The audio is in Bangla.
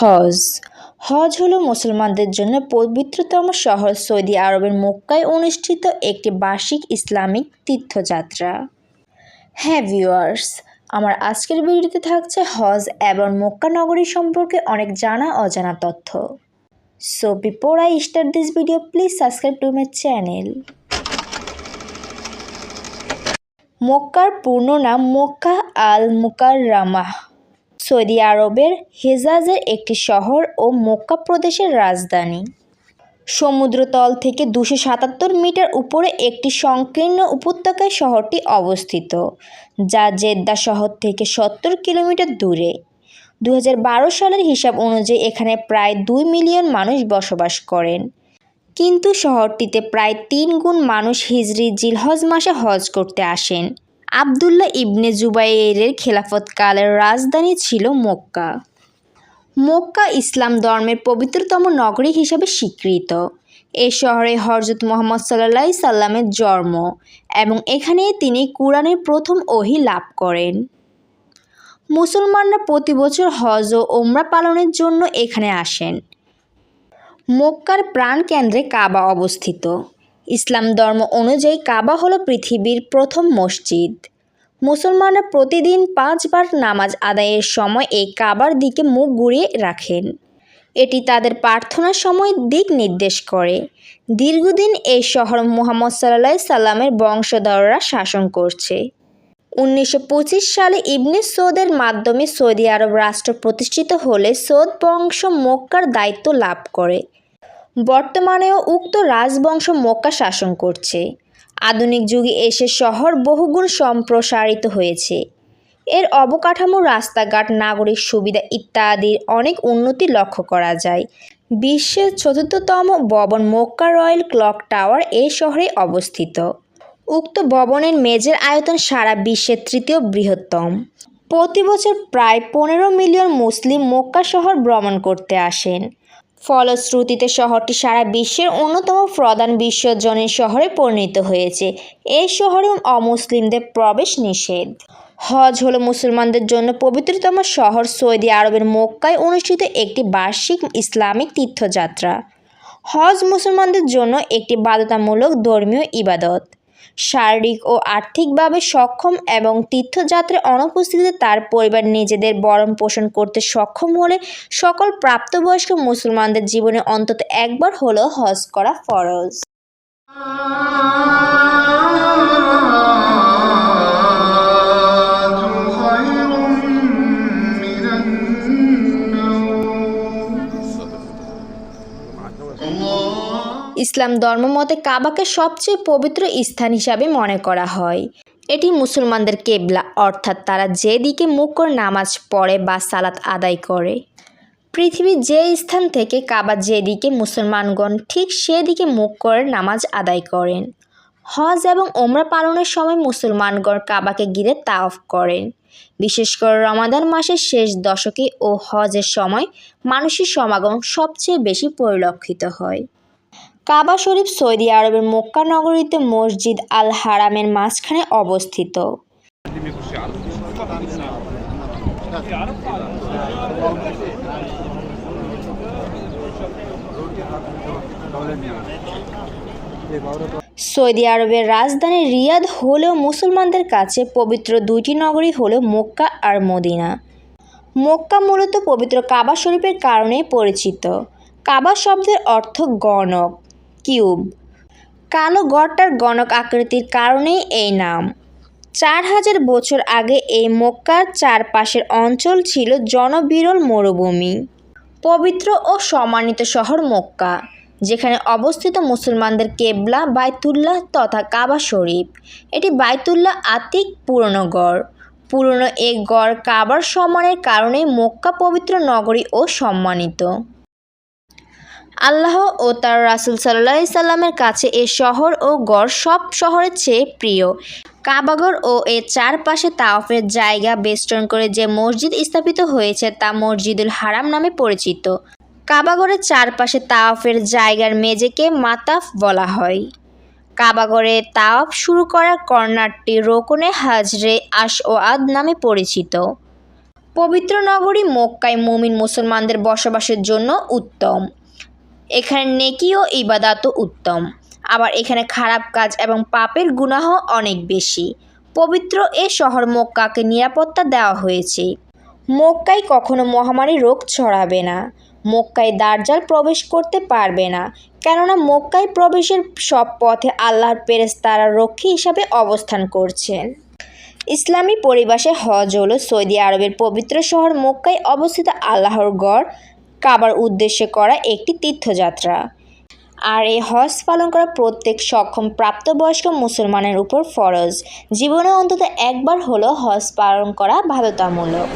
হজ। হজ হলো মুসলমানদের জন্য পবিত্রতম শহর সৌদি আরবের মক্কায় অনুষ্ঠিত একটি বার্ষিক ইসলামিক তীর্থযাত্রা। হ্যাঁ ভিউয়ার্স, আমার আজকের ভিডিওতে থাকছে হজ এবং মক্কা নগরী সম্পর্কে অনেক জানা অজানা তথ্য। So before I start this video please subscribe to my channel মক্কার পূর্ণ নাম মক্কা আল মুকাররামাহ সৌদি আরবের হেজাজের একটি শহর ও মক্কা প্রদেশের রাজধানী। সমুদ্রতল থেকে দুশো সাতাত্তর মিটার উপরে একটি সংকীর্ণ উপত্যকায় শহরটি অবস্থিত, যা জেদ্দা শহর থেকে সত্তর কিলোমিটার দূরে। দু হাজার বারো সালের হিসাব অনুযায়ী এখানে প্রায় দুই মিলিয়ন মানুষ বসবাস করেন। কিন্তু শহরটিতে প্রায় তিন গুণ মানুষ হিজরি জিলহজ মাসে হজ করতে আসেন। আবদুল্লাহ ইবনে জুবাইরের খেলাফতকালের রাজধানী ছিল মক্কা। মক্কা ইসলাম ধর্মের পবিত্রতম নগরী হিসাবে স্বীকৃত। এ শহরে হরজত মোহাম্মদ সাল্লাহ সাল্লামের জন্ম এবং এখানে তিনি কুরআনের প্রথম ওহি লাভ করেন। মুসলমানরা প্রতি বছর হজ ও ওমরা পালনের জন্য এখানে আসেন। মক্কার প্রাণকেন্দ্রে কাবা অবস্থিত। ইসলাম ধর্ম অনুযায়ী কাবা হলো পৃথিবীর প্রথম মসজিদ। মুসলমানরা প্রতিদিন পাঁচবার নামাজ আদায়ের সময় এই কাবার দিকে মুখ ঘুরিয়ে রাখেন। এটি তাদের প্রার্থনার সময় দিক নির্দেশ করে। দীর্ঘদিন এই শহর মুহাম্মদ সাল্লাহ সাল্লামের বংশধররা শাসন করছে। উনিশশো পঁচিশ সালে ইবনে সৌদের মাধ্যমে সৌদি আরব রাষ্ট্র প্রতিষ্ঠিত হলে সৌদ বংশ মক্কার দায়িত্ব লাভ করে। বর্তমানেও উক্ত রাজবংশ মক্কা শাসন করছে। আধুনিক যুগে এসে শহর বহুগুণ সম্প্রসারিত হয়েছে। এর অবকাঠামো, রাস্তাঘাট, নাগরিক সুবিধা ইত্যাদির অনেক উন্নতি লক্ষ্য করা যায়। বিশ্বের চতুর্থতম ভবন মক্কা রয়্যাল ক্লক টাওয়ার এই শহরে অবস্থিত। উক্ত ভবনের মেজের আয়তন সারা বিশ্বের তৃতীয় বৃহত্তম। প্রতি বছর প্রায় পনেরো মিলিয়ন মুসলিম মক্কা শহর ভ্রমণ করতে আসেন। ফলশ্রুতিতে শহরটি সারা বিশ্বের অন্যতম প্রধান বিশ্বজনীন শহরে পরিণত হয়েছে। এই শহরে অমুসলিমদের প্রবেশ নিষেধ। হজ হলো মুসলমানদের জন্য পবিত্রতম শহর সৌদি আরবের মক্কায় অনুষ্ঠিত একটি বার্ষিক ইসলামিক তীর্থযাত্রা। হজ মুসলমানদের জন্য একটি বাধ্যতামূলক ধর্মীয় ইবাদত। শারীরিক ও আর্থিকভাবে সক্ষম এবং তীর্থযাত্রায় অনুপস্থিতিতে তার পরিবার নিজেদের বরণ পোষণ করতে সক্ষম হলে সকল প্রাপ্তবয়স্ক মুসলমানদের জীবনে অন্তত একবার হলো হজ করা ফরজ। ইসলাম ধর্ম মতে কাবাকে সবচেয়ে পবিত্র স্থান হিসাবে মনে করা হয়। এটি মুসলমানদের কেবলা, অর্থাৎ তারা যেদিকে মুখ করে নামাজ পড়ে বা সালাত আদায় করে। পৃথিবীর যে স্থান থেকে কাবা যেদিকে মুসলমানগণ ঠিক সেদিকে মুখ করে নামাজ আদায় করেন। হজ এবং ওমরা পালনের সময় মুসলমানগণ কাবাকে ঘিরে তাওফ করেন। বিশেষ করে রমাদান মাসের শেষ দশকে ও হজের সময় মানুষের সমাগম সবচেয়ে বেশি পরিলক্ষিত হয়। কাবা শরীফ সৌদি আরবের মক্কা নগরীতে মসজিদ আল হারামের মাঝখানে অবস্থিত। সৌদি আরবের রাজধানী রিয়াদ হলেও মুসলমানদের কাছে পবিত্র দুইটি নগরী হলো মক্কা আর মদিনা। মক্কা মূলত পবিত্র কাবা শরীফের কারণে পরিচিত। কাবা শব্দের অর্থ গণক। কিউব। কালো গড়টার গণক আকৃতির কারণেই এই নাম। চার হাজার বছর আগে এই মক্কার চারপাশের অঞ্চল ছিল জনবিরল মরুভূমি, পবিত্র ও সম্মানিত শহর মক্কা, যেখানে অবস্থিত মুসলমানদের কেবলা, বাইতুল্লাহ তথা কাবা শরীফ। এটি বাইতুল্লাহ আতিক পুরনো গড়। পুরনো এই গড় কাবার সম্মানের কারণে মক্কা পবিত্র নগরী ও সম্মানিত। আল্লাহ ও তার রাসুল সাল্লাহ সাল্লামের কাছে এ শহর ও গড় সব শহরের চেয়ে প্রিয়। কাবাগর ও এর চারপাশে তাওফের জায়গা বেষ্টন করে যে মসজিদ স্থাপিত হয়েছে তা মসজিদুল হারাম নামে পরিচিত। কাবাগরের চারপাশে তাওফের জায়গার মেঝেকে মাতাফ বলা হয়। কাবাগরে তাওয়াফ শুরু করার কর্নারটি রোকনে হাজরে আশ ও আদ নামে পরিচিত। পবিত্র নগরী মক্কায় মুমিন মুসলমানদের বসবাসের জন্য উত্তম। এখানে নেকি ও ইবাদাতও উত্তম। আবার এখানে খারাপ কাজ এবং পাপের গুনাহ অনেক বেশি। পবিত্র এ শহর মক্কাকে নিরাপত্তা দেওয়া হয়েছে। মক্কায় কখনো মহামারী রোগ ছড়াবে না। মক্কায় দার্জাল প্রবেশ করতে পারবে না। কেননা মক্কায় প্রবেশের সব পথে আল্লাহর পেরেস্তারা রক্ষী হিসাবে অবস্থান করছেন। ইসলামী পরিভাষায় হজ হলো সৌদি আরবের পবিত্র শহর মক্কায় অবস্থিত আল্লাহর গড় কাবার উদ্দেশ্যে করা একটি তীর্থযাত্রা। আর এই হজ পালন করা প্রত্যেক সক্ষম প্রাপ্তবয়স্ক মুসলমানের উপর ফরজ। জীবনে অন্তত একবার হলো হজ পালন করা বাধ্যতামূলক।